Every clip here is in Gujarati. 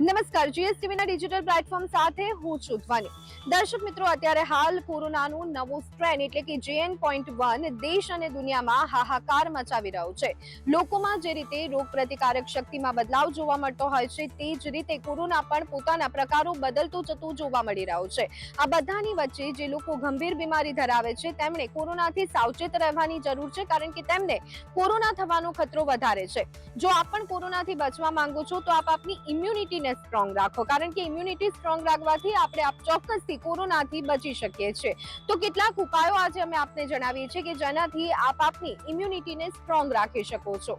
નમસ્કાર. જીએસટીવીના ડિજિટલ પ્લેટફોર્મ સાથે હું છું ધ્વની. દર્શક મિત્રો, અત્યારે હાલ કોરોનાનું નવું સ્ટ્રેન એટલે કે જેએન પોઈન્ટ વન દેશ અને દુનિયામાં હાહાકાર મચાવી રહ્યો છે. લોકોમાં જે રીતે રોગ પ્રતિકારક શક્તિમાં બદલાવ જોવા મળતો હોય છે, તે જ રીતે કોરોના પણ પોતાના પ્રકારો બદલતું જતું જોવા મળી રહ્યો છે. આ બધાની વચ્ચે જે લોકો ગંભીર બીમારી ધરાવે છે, તેમણે કોરોનાથી સાવચેત રહેવાની જરૂર છે, કારણ કે તેમને કોરોના થવાનો ખતરો વધારે છે. જો આપ પણ કોરોનાથી બચવા માંગો છો, તો આપ આપની ઇમ્યુનિટીને સ્ટ્રોંગ રાખો. કારણ કે ઇમ્યુનિટી સ્ટ્રોંગ રાખવાથી આપણે આપ ચોક્કસથી કોરોનાથી બચી શકીએ છીએ. તો કેટલાક ઉપાયો આજે અમે આપને જણાવીએ છીએ કે જેનાથી આપ આપની ઇમ્યુનિટીને સ્ટ્રોંગ રાખી શકો છો.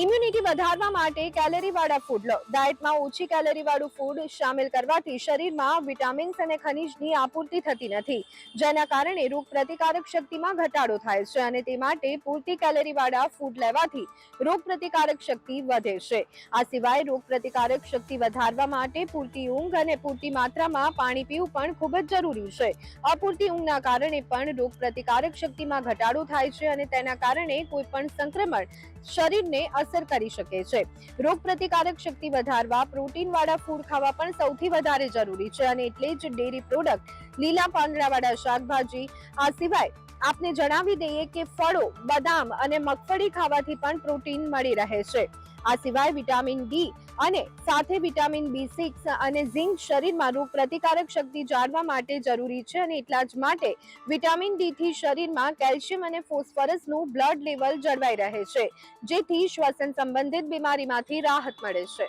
ઇમ્યુનિટી વધારવા માટે કેલરી વાળા ફૂડ લો. ડાયટમાં ઓછી કેલરી વાળું ફૂડ સામેલ કરવાથી શરીરમાં વિટામિન્સ અને ખનિજની આપૂર્તિ થતી નથી. જેના કારણે રોગ પ્રતિકારક શક્તિમાં ઘટાડો થાય છે અને તે માટે પૂરતી કેલરીવાળા ફૂડ લેવાથી રોગ પ્રતિકારક શક્તિ વધે છે. આ સિવાય રોગ પ્રતિકારક શક્તિ વધારવા માટે પૂરતી ઊંઘ અને પૂરતી માત્રામાં પાણી પીવું પણ ખૂબ જ જરૂરી છે. અપૂરતી ઊંઘના કારણે પણ રોગ પ્રતિકારક શક્તિમાં ઘટાડો થાય છે અને તેના કારણે કોઈ પણ સંક્રમણ શરીરને અસર કરી શકે છે. રોગ પ્રતિકારક શક્તિ વધારવા પ્રોટીન વાળા ફૂડ ખાવા પણ સૌથી વધારે જરૂરી છે અને એટલે જ ડેરી પ્રોડક્ટ લીલા પાંદડાવાળા શાકભાજી, આ સિવાય આપને જણાવી દઈએ કે ફળો, બદામ અને મગફળી ખાવાથી પણ પ્રોટીન મળી રહે છે. આ સિવાય વિટામિન ડી અને સાથે વિટામિન બી સિક્સ અને ઝિંક શરીરમાં રોગ પ્રતિકારક શક્તિ જાળવા માટે જરૂરી છે અને એટલા જ માટે વિટામિન ડી થી શરીરમાં કેલ્શિયમ અને ફોસ્ફરસનું બ્લડ લેવલ જળવાઈ રહે છે, જેથી શ્વસન સંબંધિત બીમારીમાંથી રાહત મળે છે.